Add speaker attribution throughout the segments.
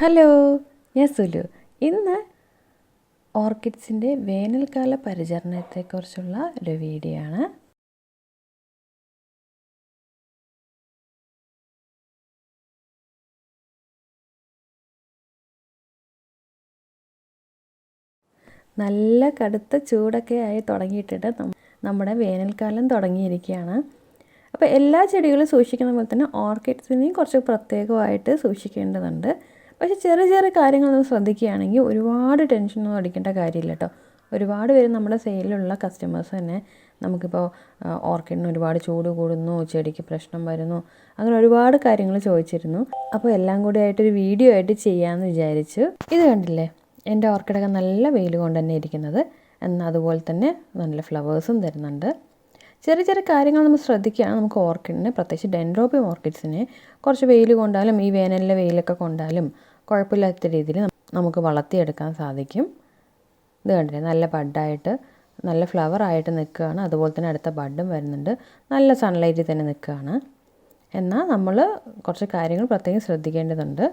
Speaker 1: Hello ഞാൻ സുലു. ഇന്ന് ഓർക്കിഡ്സിന്റെ വേനൽക്കാല പരിചരണത്തെക്കുറിച്ചുള്ള ഒരു വീഡിയോ ആണ്. നല്ല കടുത്ത ചൂടൊക്കെ ആയി തുടങ്ങിയിട്ടുണ്ട്. നം- നമ്മുടെ വേനൽക്കാലം തുടങ്ങിയിരിക്കുകയാണ്. അപ്പോൾ എല്ലാ ചെടികളും സൂക്ഷിക്കുന്ന പോലെ തന്നെ ഓർക്കിഡ്സിനെയും കുറച്ച് പ്രത്യേകമായിട്ട് സൂക്ഷിക്കേണ്ടതുണ്ട്. പക്ഷേ ചെറിയ ചെറിയ കാര്യങ്ങൾ നമ്മൾ ശ്രദ്ധിക്കുകയാണെങ്കിൽ ഒരുപാട് ടെൻഷനൊന്നും അടിക്കേണ്ട കാര്യമില്ല കേട്ടോ. ഒരുപാട് പേര് നമ്മുടെ സെയിലുള്ള കസ്റ്റമേഴ്സ് തന്നെ നമുക്കിപ്പോൾ ഓർക്കിഡിന് ഒരുപാട് ചൂട് കൂടുന്നു ചെടിക്ക് പ്രശ്നം വരുന്നു അങ്ങനെ ഒരുപാട് കാര്യങ്ങൾ ചോദിച്ചിരുന്നു. അപ്പോൾ എല്ലാം കൂടി ആയിട്ടൊരു വീഡിയോ ആയിട്ട് ചെയ്യാമെന്ന് വിചാരിച്ചു. ഇത് കണ്ടില്ലേ? എന്റെ ഓർക്കിഡൊക്കെ നല്ല വെയിൽ കൊണ്ട് തന്നെ ഇരിക്കുന്നത്. എന്നാൽ അതുപോലെ തന്നെ നല്ല ഫ്ലവേഴ്സും തരുന്നുണ്ട്. ചെറിയ ചെറിയ കാര്യങ്ങൾ നമ്മൾ ശ്രദ്ധിക്കുകയാണ്. നമുക്ക് ഓർക്കിഡിന് പ്രത്യേകിച്ച് ഡെൻഡ്രോപ്പിയം ഓർക്കിഡ്സിനെ കുറച്ച് വെയിൽ കൊണ്ടാലും ഈ വേനലിലെ വെയിലൊക്കെ കൊണ്ടാലും കുഴപ്പമില്ലാത്ത രീതിയിൽ നമുക്ക് വളർത്തിയെടുക്കാൻ സാധിക്കും. ഇത് കണ്ടില്ലേ? നല്ല ബഡായിട്ട് നല്ല ഫ്ലവർ ആയിട്ട് നിൽക്കുകയാണ്. അതുപോലെ തന്നെ അടുത്ത ബഡും വരുന്നുണ്ട്. നല്ല സൺലൈറ്റിൽ തന്നെ നിൽക്കുകയാണ്. എന്നാൽ നമ്മൾ കുറച്ച് കാര്യങ്ങൾ പ്രത്യേകം ശ്രദ്ധിക്കേണ്ടതുണ്ട്.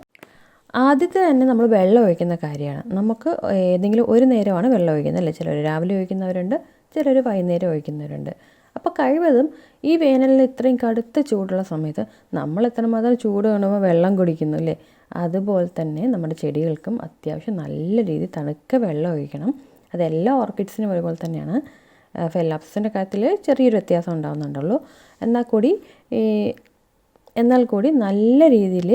Speaker 1: ആദ്യത്തെ തന്നെ നമ്മൾ വെള്ളം ഒഴിക്കുന്ന കാര്യമാണ്. നമുക്ക് ഏതെങ്കിലും ഒരു നേരമാണ് വെള്ളം ഒഴിക്കുന്നത് അല്ലേ? ചിലർ രാവിലെ ഒഴിക്കുന്നവരുണ്ട് ചിലർ വൈകുന്നേരം ഒഴിക്കുന്നവരുണ്ട്. അപ്പോൾ കഴിവതും ഈ വേനലിൽ ഇത്രയും കടുത്ത ചൂടുള്ള സമയത്ത് നമ്മൾ എത്രമാത്രം ചൂട് കാണുമ്പോൾ വെള്ളം കുടിക്കുന്നു അല്ലേ? അതുപോലെ തന്നെ നമ്മുടെ ചെടികൾക്കും അത്യാവശ്യം നല്ല രീതിയിൽ തണുക്ക വെള്ളം ഒഴിക്കണം. അതെല്ലാ ഓർക്കിഡ്സിനും ഒരുപോലെ തന്നെയാണ്. ഫെല്ലാപ്സിന്റെ കാര്യത്തിൽ ചെറിയൊരു വ്യത്യാസം ഉണ്ടാകുന്നുണ്ടുള്ളൂ എന്നാൽ കൂടി ഈ എന്നാൽ കൂടി നല്ല രീതിയിൽ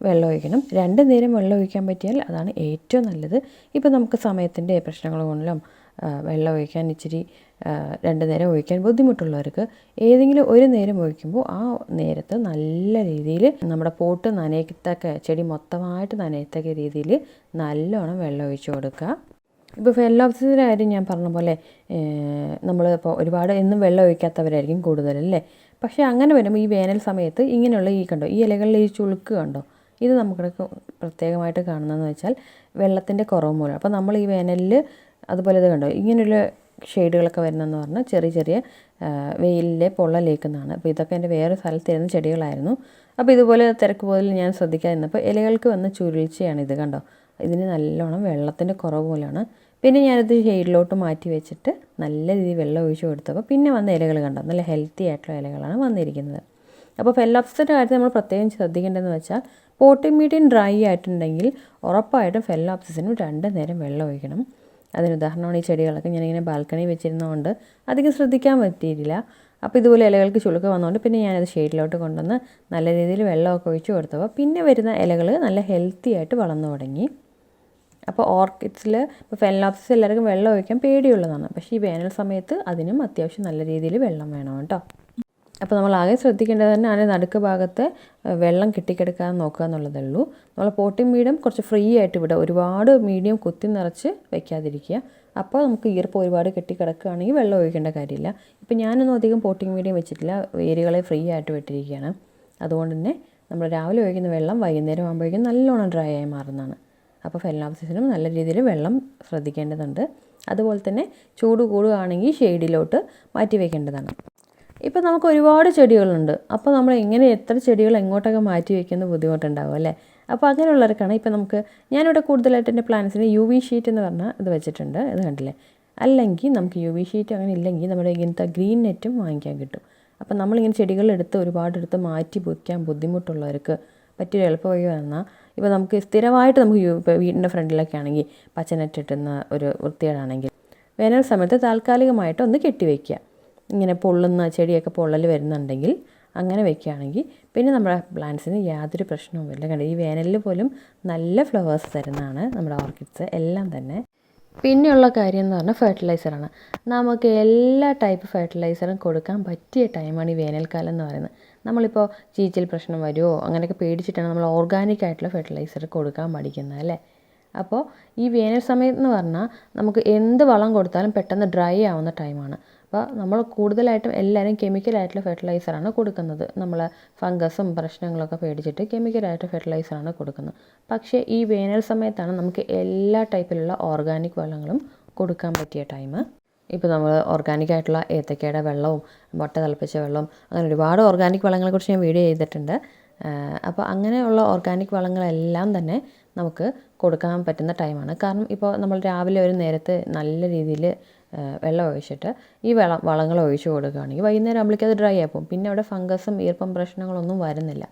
Speaker 1: വെള്ളം ഒഴിക്കണം. രണ്ട് നേരം വെള്ളം ഒഴിക്കാൻ പറ്റിയാൽ അതാണ് ഏറ്റവും നല്ലത്. ഇപ്പോൾ നമുക്ക് സമയത്തിന്റെ പ്രശ്നങ്ങൾ കൊണ്ടും വെള്ളം ഒഴിക്കാൻ ഇച്ചിരി രണ്ട് നേരം ഒഴിക്കാൻ ബുദ്ധിമുട്ടുള്ളവർക്ക് ഏതെങ്കിലും ഒരു നേരം ഒഴിക്കുമ്പോൾ ആ നേരത്ത് നല്ല രീതിയിൽ നമ്മുടെ പോട്ട് നനയത്തക്ക ചെടി മൊത്തമായിട്ട് നനയത്തക്ക രീതിയിൽ നല്ലോണം വെള്ളം ഒഴിച്ചു കൊടുക്കുക. ഇപ്പോൾ ഫെല്ലോപ്സിന്റെ കാര്യം ഞാൻ പറഞ്ഞ പോലെ നമ്മൾ നമ്മളിപ്പോൾ ഒരുപാട് എന്നും വെള്ളം ഒഴിക്കാത്തവരായിരിക്കും കൂടുതലല്ലേ പക്ഷേ അങ്ങനെ വരുമ്പോൾ ഈ വേനൽ സമയത്ത് ഇങ്ങനെയുള്ള ഈ കണ്ടോ ഈ ഇലകളിൽ ഈ ചുളുക്ക് കണ്ടോ? ഇത് നമുക്ക് പ്രത്യേകമായിട്ട് കാണുന്നതെന്ന് വെച്ചാൽ വെള്ളത്തിന്റെ കുറവ് മൂലം. അപ്പോൾ നമ്മൾ ഈ വേനലിൽ അതുപോലെ ഇത് കണ്ടോ ഇങ്ങനെയുള്ള ഷെയ്ഡുകളൊക്കെ വരുന്നതെന്ന് പറഞ്ഞാൽ ചെറിയ ചെറിയ വെയിലിലെ പൊള്ളലേക്കുന്നതാണ് അപ്പോൾ ഇതൊക്കെ എന്റെ വേറെ സ്ഥലത്തിരുന്ന ചെടികളായിരുന്നു. അപ്പോൾ ഇതുപോലെ തിരക്ക് പോലെ ഞാൻ ശ്രദ്ധിക്കാതിരുന്നപ്പോൾ ഇലകൾക്ക് വന്ന ചുരുൾച്ചയാണ് ഇത് കണ്ടോ? ഇതിന് നല്ലോണം വെള്ളത്തിന്റെ കുറവ് പോലെയാണ്. പിന്നെ ഞാനിത് ഷെയ്ഡിലോട്ട് മാറ്റി വെച്ചിട്ട് നല്ല രീതിയിൽ വെള്ളം ഒഴിച്ച് കൊടുത്തപ്പോൾ പിന്നെ വന്ന ഇലകൾ കണ്ടോ? നല്ല ഹെൽത്തി ആയിട്ടുള്ള ഇലകളാണ് വന്നിരിക്കുന്നത്. അപ്പോൾ ഫെല്ലോപ്സിന്റെ കാര്യത്തിൽ നമ്മൾ പ്രത്യേകം ശ്രദ്ധിക്കേണ്ടതെന്ന് വെച്ചാൽ പോട്ടിംഗ് മീഡിയം ഡ്രൈ ആയിട്ടുണ്ടെങ്കിൽ ഉറപ്പായിട്ടും ഫെല്ലോപ്സിസിനും രണ്ട് നേരം വെള്ളം ഒഴിക്കണം. അതിന് ഉദാഹരണമാണ് ഈ ചെടികളൊക്കെ ഞാനിങ്ങനെ ബാൽക്കണി വെച്ചിരുന്നതുകൊണ്ട് അധികം ശ്രദ്ധിക്കാൻ പറ്റിയിട്ടില്ല. അപ്പോൾ ഇതുപോലെ ഇലകൾക്ക് ചുളുക്ക വന്നതുകൊണ്ട് പിന്നെ ഞാനത് ഷെയ്ഡിലോട്ട് കൊണ്ടുവന്ന് നല്ല രീതിയിൽ വെള്ളമൊക്കെ ഒഴിച്ചു കൊടുത്തപ്പോൾ പിന്നെ വരുന്ന ഇലകൾ നല്ല ഹെൽത്തി ആയിട്ട് വളർന്നു തുടങ്ങി. അപ്പോൾ ഓർക്കിഡ്സിൽ ഇപ്പോൾ ഫെൻലോപ്സിസ് എല്ലാവർക്കും വെള്ളം ഒഴിക്കാൻ പേടിയുള്ളതാണ്. പക്ഷേ ഈ വേനൽ സമയത്ത് അതിനും അത്യാവശ്യം നല്ല രീതിയിൽ വെള്ളം വേണം കേട്ടോ. അപ്പോൾ നമ്മൾ ആകെ ശ്രദ്ധിക്കേണ്ടത് തന്നെ അതിന്റെ നടുക്ക് ഭാഗത്ത് വെള്ളം കിട്ടിക്കിടക്കാൻ നോക്കുക എന്നുള്ളതേ ഉള്ളൂ നമ്മൾ പോട്ടിംഗ് മീഡിയം കുറച്ച് ഫ്രീ ആയിട്ട് വിടുക. ഒരുപാട് മീഡിയം കുത്തി നിറച്ച് വെക്കാതിരിക്കുക. അപ്പോൾ നമുക്ക് ഈർപ്പം ഒരുപാട് കെട്ടിക്കിടക്കുകയാണെങ്കിൽ വെള്ളം ഒഴിക്കേണ്ട കാര്യമില്ല. ഇപ്പോൾ ഞാനൊന്നും അധികം പോട്ടിംഗ് മീഡിയം വെച്ചിട്ടില്ല. വേരുകളെ ഫ്രീ ആയിട്ട് വിട്ടിരിക്കുകയാണ്. അതുകൊണ്ട് തന്നെ നമ്മൾ രാവിലെ ഒഴിക്കുന്ന വെള്ളം വൈകുന്നേരം ആകുമ്പോഴേക്കും നല്ലോണം ഡ്രൈ ആയി മാറുന്നതാണ്. അപ്പോൾ ഫെല്ലാപ്സിസിനും നല്ല രീതിയിൽ വെള്ളം ശ്രദ്ധിക്കേണ്ടതുണ്ട്. അതുപോലെ തന്നെ ചൂട് കൂടുകയാണെങ്കിൽ ഷെയ്ഡിലോട്ട് മാറ്റി വെക്കേണ്ടതാണ്. ഇപ്പോൾ നമുക്ക് ഒരുപാട് ചെടികളുണ്ട്. അപ്പോൾ നമ്മൾ എങ്ങനെ എത്ര ചെടികൾ എങ്ങോട്ടൊക്കെ മാറ്റി വയ്ക്കുന്ന ബുദ്ധിമുട്ടുണ്ടാവും അല്ലേ? അപ്പോൾ അങ്ങനെയുള്ളവർക്കാണ് ഇപ്പോൾ നമുക്ക് ഞാനിവിടെ കൂടുതലായിട്ട് എന്റെ പ്ലാന്റ്സിന് യു വി ഷീറ്റ് എന്ന് പറഞ്ഞാൽ ഇത് വെച്ചിട്ടുണ്ട്. ഇത് കണ്ടില്ലേ? അല്ലെങ്കിൽ നമുക്ക് യു വി ഷീറ്റ് അങ്ങനെ ഇല്ലെങ്കിൽ നമ്മുടെ ഇങ്ങനത്തെ ഗ്രീൻ നെറ്റും വാങ്ങിക്കാൻ കിട്ടും. അപ്പോൾ നമ്മളിങ്ങനെ ചെടികൾ എടുത്ത് ഒരുപാട് എടുത്ത് മാറ്റി വയ്ക്കാൻ ബുദ്ധിമുട്ടുള്ളവർക്ക് പറ്റിയൊരു എളുപ്പ വഴി വന്നാൽ ഇപ്പോൾ നമുക്ക് സ്ഥിരമായിട്ട് നമുക്ക് വീടിന്റെ ഫ്രണ്ടിലൊക്കെ ആണെങ്കിൽ പച്ച നെറ്റ് ഇട്ടുന്ന ഒരു വൃത്തികേടാണെങ്കിൽ വേനൽ സമയത്ത് താൽക്കാലികമായിട്ട് ഒന്ന് കെട്ടിവെക്കുക ഇങ്ങനെ പൊള്ളുന്ന ചെടിയൊക്കെ പൊള്ളൽ വരുന്നുണ്ടെങ്കിൽ അങ്ങനെ വെക്കുകയാണെങ്കിൽ പിന്നെ നമ്മുടെ പ്ലാന്റ്സിന് യാതൊരു പ്രശ്നവും ഇല്ല കണ്ടോ ഈ വേനലിൽ പോലും നല്ല ഫ്ലവേഴ്സ് തരുന്നതാണ് നമ്മുടെ ഓർക്കിഡ്സ് എല്ലാം തന്നെ. പിന്നെയുള്ള കാര്യം എന്ന് പറഞ്ഞാൽ ഫെർട്ടിലൈസറാണ് നമുക്ക് എല്ലാ ടൈപ്പ് ഫെർട്ടിലൈസറും കൊടുക്കാൻ പറ്റിയ ടൈമാണ് ഈ വേനൽക്കാലം എന്ന് പറയുന്നത്. നമ്മളിപ്പോൾ ചീച്ചിൽ പ്രശ്നം വരുമോ അങ്ങനെയൊക്കെ പേടിച്ചിട്ടാണ് നമ്മൾ ഓർഗാനിക് ആയിട്ടുള്ള ഫെർട്ടിലൈസർ കൊടുക്കാൻ പഠിക്കുന്നത് അല്ലേ? അപ്പോൾ ഈ വേനൽ സമയത്ത് എന്ന് പറഞ്ഞാൽ നമുക്ക് എന്ത് വളം കൊടുത്താലും പെട്ടെന്ന് ഡ്രൈ ആവുന്ന ടൈമാണ്. അപ്പോൾ നമ്മൾ കൂടുതലായിട്ടും എല്ലാവരും കെമിക്കലായിട്ടുള്ള ഫെർട്ടിലൈസറാണ് കൊടുക്കുന്നത്. നമ്മൾ ഫംഗസും പ്രശ്നങ്ങളൊക്കെ പേടിച്ചിട്ട് കെമിക്കലായിട്ട് ഫെർട്ടിലൈസറാണ് കൊടുക്കുന്നത്. പക്ഷേ ഈ വേനൽ സമയത്താണ് നമുക്ക് എല്ലാ ടൈപ്പിലുള്ള ഓർഗാനിക് വളങ്ങളും കൊടുക്കാൻ പറ്റിയ ടൈം ഇപ്പോൾ നമ്മൾ ഓർഗാനിക് ആയിട്ടുള്ള ഏത്തക്കയുടെ വെള്ളവും മുട്ട തിളപ്പിച്ച വെള്ളവും അങ്ങനെ ഒരുപാട് ഓർഗാനിക് വളങ്ങളെക്കുറിച്ച് ഞാൻ വീഡിയോ ചെയ്തിട്ടുണ്ട്. അപ്പോൾ അങ്ങനെയുള്ള ഓർഗാനിക് വളങ്ങളെല്ലാം തന്നെ നമുക്ക് കൊടുക്കാൻ പറ്റുന്ന ടൈമാണ് കാരണം ഇപ്പോൾ നമ്മൾ രാവിലെ ഒരു നേരത്തെ നല്ല രീതിയിൽ വെള്ളം ഒഴിച്ചിട്ട് ഈ വെള്ളം വളങ്ങൾ ഒഴിച്ചു കൊടുക്കുകയാണെങ്കിൽ വൈകുന്നേരം ആകുമ്പോഴേക്കും അത് ഡ്രൈ ആയിപ്പോവും പിന്നെ അവിടെ ഫംഗസും ഈർപ്പം പ്രശ്നങ്ങളൊന്നും വരുന്നില്ല.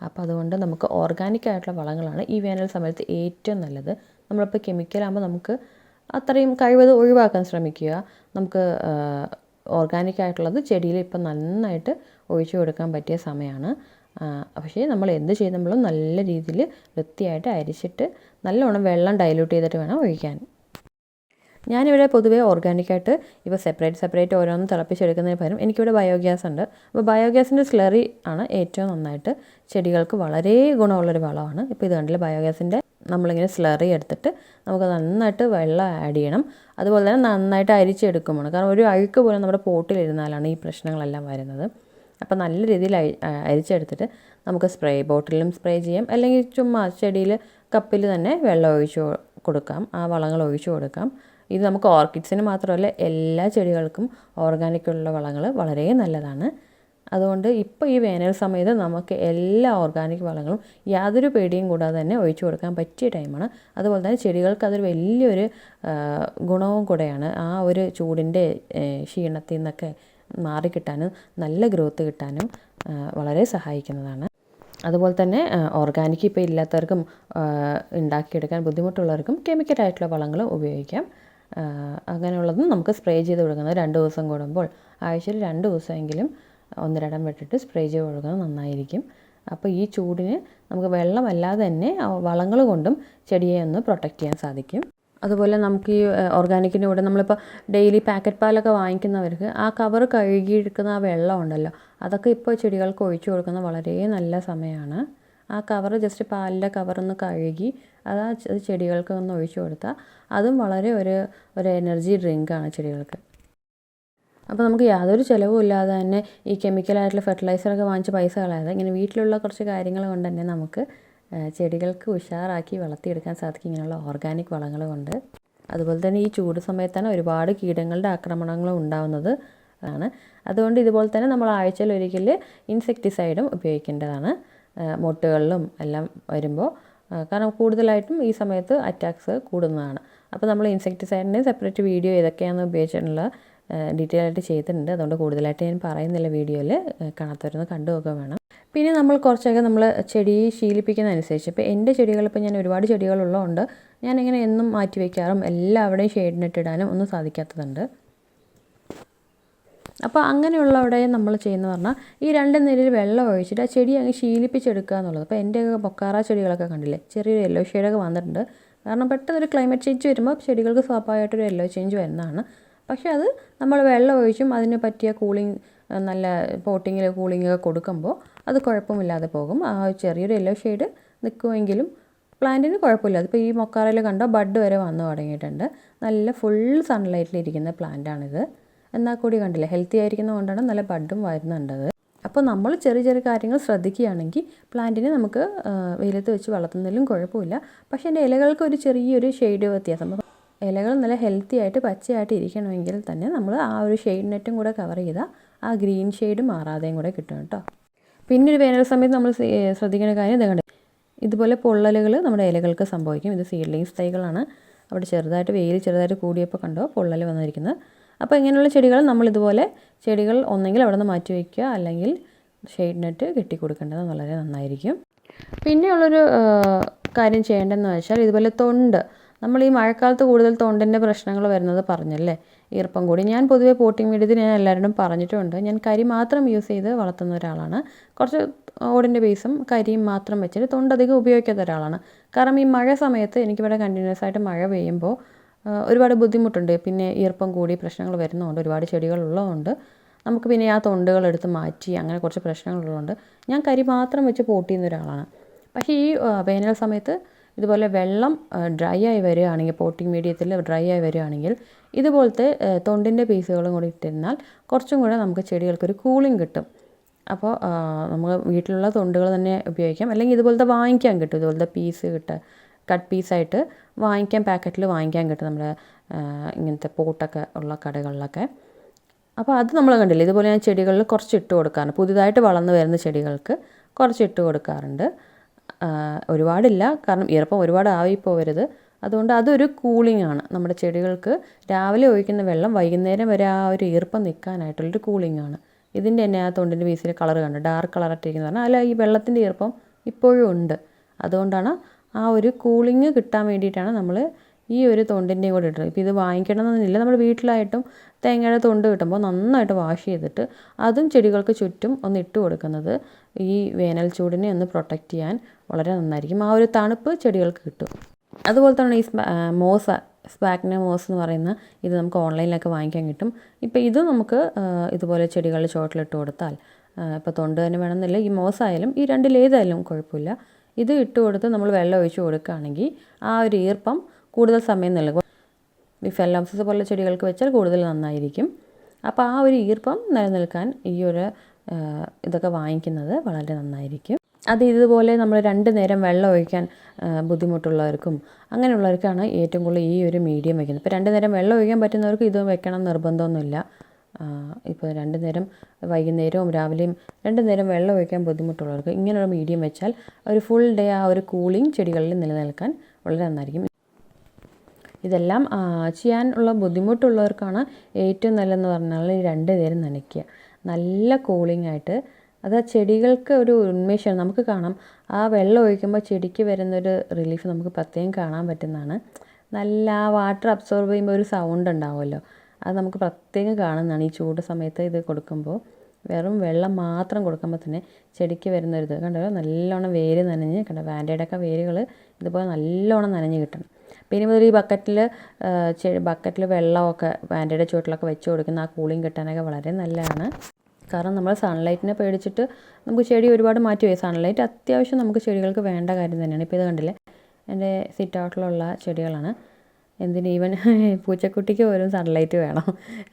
Speaker 1: അപ്പോൾ അതുകൊണ്ട് നമുക്ക് ഓർഗാനിക് ആയിട്ടുള്ള വളങ്ങളാണ് ഈ വേനൽ സമയത്ത് ഏറ്റവും നല്ലത്. നമ്മളിപ്പോൾ കെമിക്കലാകുമ്പോൾ നമുക്ക് അത്രയും കഴിവത് ഒഴിവാക്കാൻ ശ്രമിക്കുക. നമുക്ക് ഓർഗാനിക് ആയിട്ടുള്ളത് ചെടിയിൽ ഇപ്പം നന്നായിട്ട് ഒഴിച്ചു കൊടുക്കാൻ പറ്റിയ സമയമാണ്. പക്ഷേ നമ്മൾ എന്ത് ചെയ്യുമ്പോഴും നല്ല രീതിയിൽ വൃത്തിയായിട്ട് അരിച്ചിട്ട് നല്ലോണം വെള്ളം ഡൈല്യൂട്ട് ചെയ്തിട്ട് വേണം ഒഴിക്കാൻ. ഞാനിവിടെ പൊതുവേ ഓർഗാനിക്കായിട്ട് ഇപ്പോൾ സെപ്പറേറ്റ് സെപ്പറേറ്റ് ഓരോന്ന് തിളപ്പിച്ചെടുക്കുന്നതിന് പകരം എനിക്കിവിടെ ബയോഗ്യാസ് ഉണ്ട്. അപ്പോൾ ബയോഗ്യാസിന്റെ സ്ലറി ആണ് ഏറ്റവും നന്നായിട്ട് ചെടികൾക്ക് വളരെ ഗുണമുള്ളൊരു വളമാണ്. ഇപ്പോൾ ഇത് കണ്ടില്ല ബയോഗ്യാസിന്റെ നമ്മളിങ്ങനെ സ്ലറി എടുത്തിട്ട് നമുക്ക് നന്നായിട്ട് വെള്ളം ആഡ് ചെയ്യണം. അതുപോലെ തന്നെ നന്നായിട്ട് അരിച്ചെടുക്കുമ്പോൾ കാരണം ഒരു അഴുക്ക് പോലും നമ്മുടെ പോട്ടിലിരുന്നാലാണ് ഈ പ്രശ്നങ്ങളെല്ലാം വരുന്നത്. അപ്പോൾ നല്ല രീതിയിൽ അരിച്ചെടുത്തിട്ട് നമുക്ക് സ്പ്രേ ബോട്ടിലും സ്പ്രേ ചെയ്യാം. അല്ലെങ്കിൽ ചുമ്മാ ചെടിയിൽ കപ്പിൽ തന്നെ വെള്ളം ഒഴിച്ചു കൊടുക്കാം. ആ വളങ്ങൾ ഒഴിച്ചു കൊടുക്കാം. ഇത് നമുക്ക് ഓർക്കിഡ്സിന് മാത്രമല്ല എല്ലാ ചെടികൾക്കും ഓർഗാനിക്കുള്ള വളങ്ങൾ വളരെ നല്ലതാണ്. അതുകൊണ്ട് ഇപ്പോൾ ഈ വേനൽ സമയത്ത് നമുക്ക് എല്ലാ ഓർഗാനിക് വളങ്ങളും യാതൊരു പേടിയും കൂടാതെ തന്നെ ഒഴിച്ചു കൊടുക്കാൻ പറ്റിയ ടൈമാണ് അതുപോലെ തന്നെ ചെടികൾക്ക് അതൊരു വലിയൊരു ഗുണവും കൂടെയാണ് ആ ഒരു ചൂടിന്റെ ക്ഷീണത്തിൽ നിന്നൊക്കെ മാറിക്കിട്ടാനും നല്ല ഗ്രോത്ത് കിട്ടാനും വളരെ സഹായിക്കുന്നതാണ്. അതുപോലെ തന്നെ ഓർഗാനിക് ഇപ്പോൾ ഇല്ലാത്തവർക്കും ഉണ്ടാക്കിയെടുക്കാൻ ബുദ്ധിമുട്ടുള്ളവർക്കും കെമിക്കലായിട്ടുള്ള വളങ്ങൾ ഉപയോഗിക്കാം. അങ്ങനെയുള്ളതും നമുക്ക് സ്പ്രേ ചെയ്ത് കൊടുക്കുന്നത് രണ്ട് ദിവസം കൂടുമ്പോൾ. ആഴ്ചയിൽ രണ്ട് ദിവസമെങ്കിലും ഒന്നരടം വിട്ടിട്ട് സ്പ്രേ ചെയ്ത് കൊടുക്കുന്നത് നന്നായിരിക്കും. അപ്പോൾ ഈ ചൂടിന് നമുക്ക് വെള്ളമല്ലാതെ തന്നെ വളങ്ങൾ കൊണ്ടും ചെടിയെ ഒന്ന് പ്രൊട്ടക്റ്റ് ചെയ്യാൻ സാധിക്കും. അതുപോലെ നമുക്ക് ഈ ഓർഗാനിക്കിന്റെ കൂടെ നമ്മളിപ്പോൾ ഡെയിലി പാക്കറ്റ് പാലൊക്കെ വാങ്ങിക്കുന്നവർക്ക് ആ കവർ കഴുകിയെടുക്കുന്ന ആ വെള്ളം ഉണ്ടല്ലോ അതൊക്കെ ഇപ്പോൾ ചെടികൾക്ക് ഒഴിച്ചു കൊടുക്കുന്ന വളരെ നല്ല സമയമാണ് ആ കവർ ജസ്റ്റ് പാലിന്റെ കവറൊന്ന് കഴുകി അത് ആ ചെടികൾക്ക് ഒന്ന് ഒഴിച്ചു കൊടുത്താൽ അതും വളരെ ഒരു ഒരു എനർജി ഡ്രിങ്കാണ് ചെടികൾക്ക്. അപ്പോൾ നമുക്ക് യാതൊരു ചിലവും ഇല്ലാതെ തന്നെ ഈ കെമിക്കലായിട്ടുള്ള ഫെർട്ടിലൈസറൊക്കെ വാങ്ങിച്ച് പൈസ കളയാതെ ഇങ്ങനെ വീട്ടിലുള്ള കുറച്ച് കാര്യങ്ങൾ കൊണ്ട് തന്നെ നമുക്ക് ചെടികൾക്ക് ഉഷാറാക്കി വളർത്തിയെടുക്കാൻ സാധിക്കും ഇങ്ങനെയുള്ള ഓർഗാനിക് വളങ്ങൾ കൊണ്ട്. അതുപോലെ തന്നെ ഈ ചൂട് സമയത്താണ് ഒരുപാട് കീടങ്ങളുടെ ആക്രമണങ്ങളും ഉണ്ടാവുന്നത് ആണ്. അതുകൊണ്ട് ഇതുപോലെ തന്നെ നമ്മൾ ആഴ്ചയിൽ ഒരിക്കൽ ഇൻസെക്ടിസൈഡും ഉപയോഗിക്കേണ്ടതാണ്. മൊട്ടുകളിലും എല്ലാം വരുമ്പോൾ കാരണം കൂടുതലായിട്ടും ഈ സമയത്ത് അറ്റാക്സ് കൂടുന്നതാണ്. അപ്പോൾ നമ്മൾ ഇൻസെക്ടിസൈഡിന്റെ സെപ്പറേറ്റ് വീഡിയോ ഏതൊക്കെയാണെന്ന് ഉപയോഗിച്ചിട്ടുള്ള ഡീറ്റെയിൽ ആയിട്ട് ചെയ്തിട്ടുണ്ട്. അതുകൊണ്ട് കൂടുതലായിട്ട് ഞാൻ പറയുന്നില്ല വീഡിയോയിൽ കാണാത്തവരൊന്ന് കണ്ടു നോക്കുക വേണം. പിന്നെ നമ്മൾ കുറച്ചൊക്കെ നമ്മൾ ചെടി ശീലിപ്പിക്കുന്ന അനുസരിച്ച് ഇപ്പോൾ എന്റെ ചെടികൾ ഇപ്പോൾ ഞാൻ ഒരുപാട് ചെടികളുള്ളതുകൊണ്ട് ഞാനിങ്ങനെ എന്നും മാറ്റി വയ്ക്കാറും എല്ലാവിടെയും ഷെയ്ഡിനിട്ടിടാനും ഒന്നും സാധിക്കാത്തതുണ്ട്. അപ്പോൾ അങ്ങനെയുള്ളവിടെ നമ്മൾ ചെയ്യുന്ന പറഞ്ഞാൽ ഈ രണ്ട് നിലയിൽ വെള്ളം ഒഴിച്ചിട്ട് ആ ചെടി അങ്ങ് ശീലിപ്പിച്ചെടുക്കുക എന്നുള്ളത്. അപ്പോൾ എന്റെ പൊക്കാറ ചെടികളൊക്കെ കണ്ടില്ലേ? ചെറിയൊരു യെല്ലോ ഷെയ്ഡൊക്കെ വന്നിട്ടുണ്ട്. കാരണം പെട്ടെന്നൊരു ക്ലൈമറ്റ് ചേഞ്ച് വരുമ്പോൾ ചെടികൾക്ക് സ്വാഭാവികമായിട്ടൊരു യെല്ലോ ചേഞ്ച് വരുന്നതാണ്. പക്ഷേ അത് നമ്മൾ വെള്ളം ഒഴിച്ചും അതിന് പറ്റിയ കൂളിംഗ് നല്ല പോട്ടിങ്ങിൽ കൂളിങ്ങൊക്കെ കൊടുക്കുമ്പോൾ അത് കുഴപ്പമില്ലാതെ പോകും. ആ ചെറിയൊരു യെല്ലോ ഷെയ്ഡ് നിൽക്കുമെങ്കിലും പ്ലാന്റിന് കുഴപ്പമില്ല. അതിപ്പോൾ ഈ മൊക്കാറയിൽ കണ്ടോ ബഡ് വരെ വന്നു തുടങ്ങിയിട്ടുണ്ട്. നല്ല ഫുൾ സൺലൈറ്റിലിരിക്കുന്ന പ്ലാന്റാണിത് എന്നാൽ കൂടി കണ്ടില്ല ഹെൽത്തി ആയിരിക്കുന്നതുകൊണ്ടാണ് നല്ല ബഡും വരുന്നുണ്ടത്. അപ്പോൾ നമ്മൾ ചെറിയ ചെറിയ കാര്യങ്ങൾ ശ്രദ്ധിക്കുകയാണെങ്കിൽ പ്ലാന്റിനെ നമുക്ക് വെയിലത്ത് വെച്ച് വളർത്തുന്നതിലും കുഴപ്പമില്ല. പക്ഷേ എന്റെ ഇലകൾക്ക് ഒരു ചെറിയൊരു ഷെയ്ഡ് വ്യത്യാസം. ഇലകൾ നല്ല ഹെൽത്തി ആയിട്ട് പച്ചയായിട്ട് ഇരിക്കണമെങ്കിൽ തന്നെ നമ്മൾ ആ ഒരു ഷെയ്ഡ് നെറ്റും കൂടെ കവർ ചെയ്താൽ ആ ഗ്രീൻ ഷെയ്ഡ് മാറാതെയും കൂടെ കിട്ടും കേട്ടോ. പിന്നെ ഒരു വേനൽ സമയത്ത് നമ്മൾ ശ്രദ്ധിക്കേണ്ട കാര്യം ഇതുകൊണ്ട് ഇതുപോലെ പൊള്ളലുകൾ നമ്മുടെ ഇലകൾക്ക് സംഭവിക്കും. ഇത് സീഡ്ലിങ്സ് തൈകളാണ്. അവിടെ ചെറുതായിട്ട് വെയിൽ ചെറുതായിട്ട് കൂടിയപ്പോൾ കണ്ടോ പൊള്ളൽ വന്നിരിക്കുന്നത്. അപ്പോൾ ഇങ്ങനെയുള്ള ചെടികൾ നമ്മൾ ഇതുപോലെ ചെടികൾ ഒന്നെങ്കിൽ അവിടെ നിന്ന് മാറ്റി വയ്ക്കുക. അല്ലെങ്കിൽ ഷെയ്ഡ് നെറ്റ് കെട്ടി കൊടുക്കേണ്ടത് വളരെ നന്നായിരിക്കും. പിന്നെയുള്ളൊരു കാര്യം ചെയ്യേണ്ടതെന്ന് വെച്ചാൽ ഇതുപോലെ തൊണ്ട്. നമ്മൾ ഈ മഴക്കാലത്ത് കൂടുതൽ തൊണ്ടിന്റെ പ്രശ്നങ്ങൾ വരുന്നത് പറഞ്ഞല്ലേ? ഈർപ്പം കൂടി. ഞാൻ പൊതുവേ പോട്ടിംഗ് മീഡിയത്തിൽ ഞാൻ എല്ലാവരോടും പറഞ്ഞിട്ടുണ്ട്. ഞാൻ കരി മാത്രം യൂസ് ചെയ്ത് വളർത്തുന്ന ഒരാളാണ്. കുറച്ച് ഓടിന്റെ ബേസും കരിയും മാത്രം വെച്ചിട്ട് തൊണ്ട് അധികം ഉപയോഗിക്കാത്ത ഒരാളാണ്. കാരണം ഈ മഴ സമയത്ത് എനിക്കിവിടെ കണ്ടിന്യൂസ് ആയിട്ട് മഴ പെയ്യുമ്പോൾ ഒരുപാട് ബുദ്ധിമുട്ടുണ്ട്. പിന്നെ ഈർപ്പം കൂടി പ്രശ്നങ്ങൾ വരുന്നതുകൊണ്ട് ഒരുപാട് ചെടികൾ ഉള്ളതുകൊണ്ട് നമുക്ക് പിന്നെ ആ തൊണ്ടുകൾ എടുത്ത് മാറ്റി അങ്ങനെ കുറച്ച് പ്രശ്നങ്ങളുള്ളതുകൊണ്ട് ഞാൻ കരി മാത്രം വെച്ച് പോട്ട് ചെയ്യുന്ന ഒരാളാണ്. പക്ഷേ ഈ വേനൽ സമയത്ത് ഇതുപോലെ വെള്ളം ഡ്രൈ ആയി വരികയാണെങ്കിൽ പോട്ടിങ് മീഡിയത്തിൽ ഡ്രൈ ആയി വരികയാണെങ്കിൽ ഇതുപോലത്തെ തൊണ്ടിന്റെ പീസുകളും കൂടി ഇട്ടിരുന്നാൽ കുറച്ചും കൂടെ നമുക്ക് ചെടികൾക്കൊരു കൂളിംഗ് കിട്ടും. അപ്പോൾ നമ്മൾ വീട്ടിലുള്ള തൊണ്ടുകൾ തന്നെ ഉപയോഗിക്കാം. അല്ലെങ്കിൽ ഇതുപോലത്തെ വാങ്ങിക്കാൻ കിട്ടും. ഇതുപോലത്തെ പീസ് കിട്ടുക. കട്ട് പീസായിട്ട് വാങ്ങിക്കാൻ പാക്കറ്റിൽ വാങ്ങിക്കാൻ കിട്ടും നമ്മുടെ ഇങ്ങനത്തെ പോട്ടൊക്കെ ഉള്ള കടകളിലൊക്കെ. അപ്പോൾ അത് നമ്മൾ കണ്ടില്ല ഇതുപോലെ ഞാൻ ചെടികളിൽ കുറച്ച് ഇട്ട് കൊടുക്കാറുണ്ട്. പുതിയതായിട്ട് വളർന്നു വരുന്ന ചെടികൾക്ക് കുറച്ച് ഇട്ട് കൊടുക്കാറുണ്ട്. ഒരുപാടില്ല കാരണം ഈർപ്പം ഒരുപാട് ആവിപ്പോവരുത് അതുകൊണ്ട് അതൊരു കൂളിംഗ് ആണ്. നമ്മുടെ ചെടികൾക്ക് രാവിലെ ഒഴിക്കുന്ന വെള്ളം വൈകുന്നേരം വരെ ആ ഒരു ഈർപ്പം നിൽക്കാനായിട്ടുള്ളൊരു കൂളിംഗ് ആണ്. ഇതിന്റെ തന്നെ ആ തൊണ്ടിന്റെ പീസിൽ കളർ കണ്ടു? ഡാർക്ക് കളറായിട്ടിരിക്കുന്നത് പറഞ്ഞാൽ അല്ല ഈ വെള്ളത്തിന്റെ ഈർപ്പം ഇപ്പോഴും ഉണ്ട്. അതുകൊണ്ടാണ് ആ ഒരു കൂളിംഗ് കിട്ടാൻ വേണ്ടിയിട്ടാണ് നമ്മൾ ഈ ഒരു തൊണ്ടിന്റെയും കൂടെ ഇട്ടത് ഇപ്പോൾ ഇത് വാങ്ങിക്കണമെന്നില്ല. നമ്മൾ വീട്ടിലായിട്ടും തേങ്ങയുടെ തൊണ്ട് കിട്ടുമ്പോൾ നന്നായിട്ട് വാഷ് ചെയ്തിട്ട് അതും ചെടികൾക്ക് ചുറ്റും ഒന്ന് ഇട്ട് കൊടുക്കുന്നത് ഈ വേനൽ ചൂടിനെ ഒന്ന് പ്രൊട്ടക്റ്റ് ചെയ്യാൻ വളരെ നന്നായിരിക്കും. ആ ഒരു തണുപ്പ് ചെടികൾക്ക് കിട്ടും. അതുപോലെ തന്നെ ഈ മോസ സ്പാഗ്ന മോസ് എന്ന് പറയുന്ന ഇത് നമുക്ക് ഓൺലൈനിലൊക്കെ വാങ്ങിക്കാൻ കിട്ടും. ഇപ്പോൾ ഇത് നമുക്ക് ഇതുപോലെ ചെടികളുടെ ചോട്ടിലിട്ട് കൊടുത്താൽ ഇപ്പോൾ തൊണ്ട് തന്നെ വേണമെന്നില്ല. ഈ മോസായാലും ഈ രണ്ടിലേതായാലും കുഴപ്പമില്ല. ഇത് ഇട്ട് കൊടുത്ത് നമ്മൾ വെള്ളം ഒഴിച്ച് കൊടുക്കുകയാണെങ്കിൽ ആ ഒരു ഈർപ്പം കൂടുതൽ സമയം നിലനിൽക്കും ഈ ഫെല്ലോപ്സിസ് പോലുള്ള ചെടികൾക്ക് വെച്ചാൽ കൂടുതൽ നന്നായിരിക്കും. അപ്പോൾ ആ ഒരു ഈർപ്പം നിലനിൽക്കാൻ ഈ ഒരു ഇതൊക്കെ വാങ്ങിക്കുന്നത് വളരെ നന്നായിരിക്കും. അത് ഇതുപോലെ നമ്മൾ രണ്ട് നേരം വെള്ളം ഒഴിക്കാൻ ബുദ്ധിമുട്ടുള്ളവർക്കും അങ്ങനെയുള്ളവർക്കാണ് ഏറ്റവും കൂടുതൽ ഈ ഒരു മീഡിയം വയ്ക്കുന്നത് ഇപ്പോൾ രണ്ട് നേരം വെള്ളം ഒഴിക്കാൻ പറ്റുന്നവർക്ക് ഇത് വെക്കണം നിർബന്ധമൊന്നുമില്ല. ഇപ്പോൾ രണ്ട് നേരം വൈകുന്നേരവും രാവിലെയും രണ്ട് നേരം വെള്ളം ഒഴിക്കാൻ ബുദ്ധിമുട്ടുള്ളവർക്ക് ഇങ്ങനെയുള്ള മീഡിയം വെച്ചാൽ ഒരു ഫുൾ ഡേ ആ ഒരു കൂളിംഗ് ചെടികളിൽ നിലനിൽക്കാൻ വളരെ നന്നായിരിക്കും. ഇതെല്ലാം ചെയ്യാനുള്ള ബുദ്ധിമുട്ടുള്ളവർക്കാണ് ഏറ്റവും നല്ലതെന്ന് പറഞ്ഞാൽ ഈ രണ്ട് നേരം നനയ്ക്കുക. നല്ല കൂളിംഗ് ആയിട്ട് അത് ആ ചെടികൾക്ക് ഒരു ഉന്മേഷമാണ് നമുക്ക് കാണാം. ആ വെള്ളം ഒഴിക്കുമ്പോൾ ചെടിക്ക് വരുന്നൊരു റിലീഫ് നമുക്ക് പ്രത്യേകം കാണാൻ പറ്റുന്നതാണ്. നല്ല വാട്ടർ അബ്സോർബ് ചെയ്യുമ്പോൾ ഒരു സൗണ്ട് ഉണ്ടാവുമല്ലോ. അത് നമുക്ക് പ്രത്യേകം കാണുന്നതാണ് ഈ ചൂട് സമയത്ത് ഇത് കൊടുക്കുമ്പോൾ. വെറും വെള്ളം മാത്രം കൊടുക്കുമ്പോൾ തന്നെ ചെടിക്ക് വരുന്നൊരിത് കണ്ടോ? നല്ലോണം വേര് നനഞ്ഞ് കണ്ടോ? വാൻഡേഡൊക്കെ വേരുകൾ ഇതുപോലെ നല്ലോണം നനഞ്ഞ് കിട്ടണം. പിന്നെ മുതൽ ഈ ബക്കറ്റിൽ ബക്കറ്റിൽ വെള്ളമൊക്കെ വാൻഡേഡ് ചുവട്ടിലൊക്കെ വെച്ച് കൊടുക്കുന്ന ആ കൂളിങ് കിട്ടാനൊക്കെ വളരെ നല്ലതാണ്. കാരണം നമ്മൾ സൺലൈറ്റിനെ പേടിച്ചിട്ട് നമുക്ക് ചെടി ഒരുപാട് മാറ്റി പോയി സൺലൈറ്റ് അത്യാവശ്യം നമുക്ക് ചെടികൾക്ക് വേണ്ട കാര്യം തന്നെയാണ്. ഇപ്പോൾ ഇത് കണ്ടില്ലേ? എന്റെ സിറ്റ് ഔട്ടിലുള്ള ചെടികളാണ്. എന്തിന്? ഈവൻ പൂച്ചക്കുട്ടിക്ക് പോലും സൺലൈറ്റ് വേണം.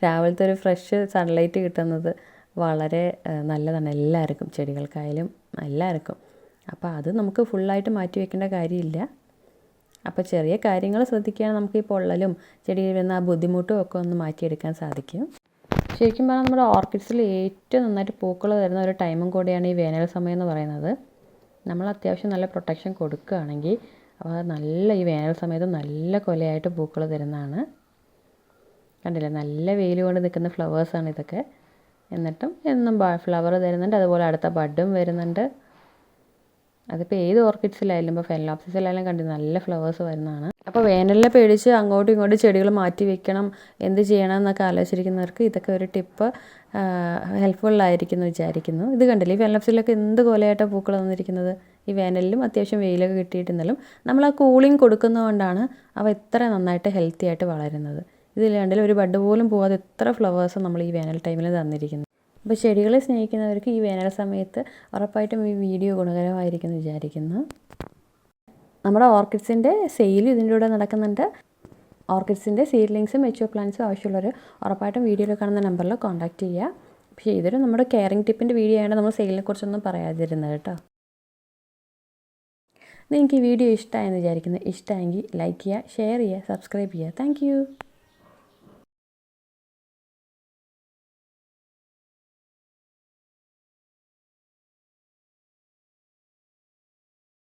Speaker 1: രാവിലത്തെ ഒരു ഫ്രഷ് സൺലൈറ്റ് കിട്ടുന്നത് വളരെ നല്ലതാണ്. എല്ലാവർക്കും ചെടികൾക്കായാലും എല്ലാവർക്കും. അപ്പോൾ അത് നമുക്ക് ഫുള്ളായിട്ട് മാറ്റി വെക്കേണ്ട കാര്യമില്ല. അപ്പോൾ ചെറിയ കാര്യങ്ങൾ ശ്രദ്ധിക്കുകയാണെങ്കിൽ നമുക്ക് ഈ പൊള്ളലും ചെടിയിൽ വരുന്ന ആ ബുദ്ധിമുട്ടും ഒക്കെ ഒന്ന് മാറ്റിയെടുക്കാൻ സാധിക്കും. ശരിക്കും പറഞ്ഞാൽ നമ്മുടെ ഓർക്കിഡ്സിൽ ഏറ്റവും നന്നായിട്ട് പൂക്കൾ തരുന്ന ഒരു ടൈമും കൂടിയാണ് ഈ വേനൽ സമയം എന്ന് പറയുന്നത്. നമ്മൾ അത്യാവശ്യം നല്ല പ്രൊട്ടക്ഷൻ കൊടുക്കുകയാണെങ്കിൽ അപ്പോൾ നല്ല ഈ വേനൽ സമയത്ത് നല്ല കൊലയായിട്ട് പൂക്കൾ തരുന്നതാണ്. കണ്ടില്ലേ? നല്ല വെയിൽ കൊണ്ട് നിൽക്കുന്ന ഫ്ലവേഴ്സാണ് ഇതൊക്കെ. എന്നിട്ടും എന്നും ഫ്ലവർ തരുന്നുണ്ട്. അതുപോലെ അടുത്ത ബഡും വരുന്നുണ്ട്. അതിപ്പോൾ ഏത് ഓർക്കിഡ്സിലായാലും ഇപ്പോൾ ഫെല്ലോപ്സിസിലായാലും കണ്ടു നല്ല ഫ്ലവേഴ്സ് വരുന്നതാണ്. അപ്പോൾ വേനലിനെ പേടിച്ച് അങ്ങോട്ടും ഇങ്ങോട്ടും ചെടികൾ മാറ്റി വെക്കണം എന്ത് ചെയ്യണം എന്നൊക്കെ ആലോചിച്ചിരിക്കുന്നവർക്ക് ഇതൊക്കെ ഒരു ടിപ്പ് ഹെൽപ്ഫുള്ളായിരിക്കും എന്ന് വിചാരിക്കുന്നു. ഇത് കണ്ടില്ലേ? ഈ ഫെല്ലോപ്സിലൊക്കെ എന്ത് കൊലയായിട്ടാണ് പൂക്കൾ വന്നിരിക്കുന്നത് ഈ വേനലിലും അത്യാവശ്യം വെയിലൊക്കെ കിട്ടിയിട്ടുണ്ടെങ്കിലും നമ്മൾ ആ കൂളിംഗ് കൊടുക്കുന്നതുകൊണ്ടാണ് അവ ഇത്ര നന്നായിട്ട് ഹെൽത്തി ആയിട്ട് വളരുന്നത്. ഇതിൽ കണ്ടില്ല ഒരു ബഡ് പോലും പോകാതെ എത്ര ഫ്ലവേഴ്സ് നമ്മൾ ഈ വേനൽ ടൈമിൽ തന്നിരിക്കുന്നത് അപ്പോൾ ചെടികളെ സ്നേഹിക്കുന്നവർക്ക് ഈ വേനൽ സമയത്ത് ഉറപ്പായിട്ടും ഈ വീഡിയോ ഗുണകരമായിരിക്കും എന്ന് വിചാരിക്കുന്നു. നമ്മുടെ ഓർക്കിഡ്സിന്റെ സെയിൽ ഇതിന്റെ കൂടെ നടക്കുന്നുണ്ട്. ഓർക്കിഡ്സിന്റെ സീഡ്ലിങ്സും മെച്ചോ പ്ലാന്റ്സും ആവശ്യമുള്ളവർ ഉറപ്പായിട്ടും വീഡിയോയിൽ കാണുന്ന നമ്പറിൽ കോൺടാക്റ്റ് ചെയ്യുക. പക്ഷേ ഇതൊരു നമ്മുടെ കെയറിങ് ടിപ്പിന്റെ വീഡിയോ ആയതുകൊണ്ട് നമ്മൾ സെയിലിനെ കുറിച്ചൊന്നും പറയാതിരുന്നത് കേട്ടോ. നിങ്ങൾക്ക് ഈ വീഡിയോ ഇഷ്ടമായെന്ന് വിചാരിക്കുന്നു. ഇഷ്ടമായെങ്കിൽ ലൈക്ക് ചെയ്യുക ഷെയർ ചെയ്യുക സബ്സ്ക്രൈബ് ചെയ്യുക. താങ്ക്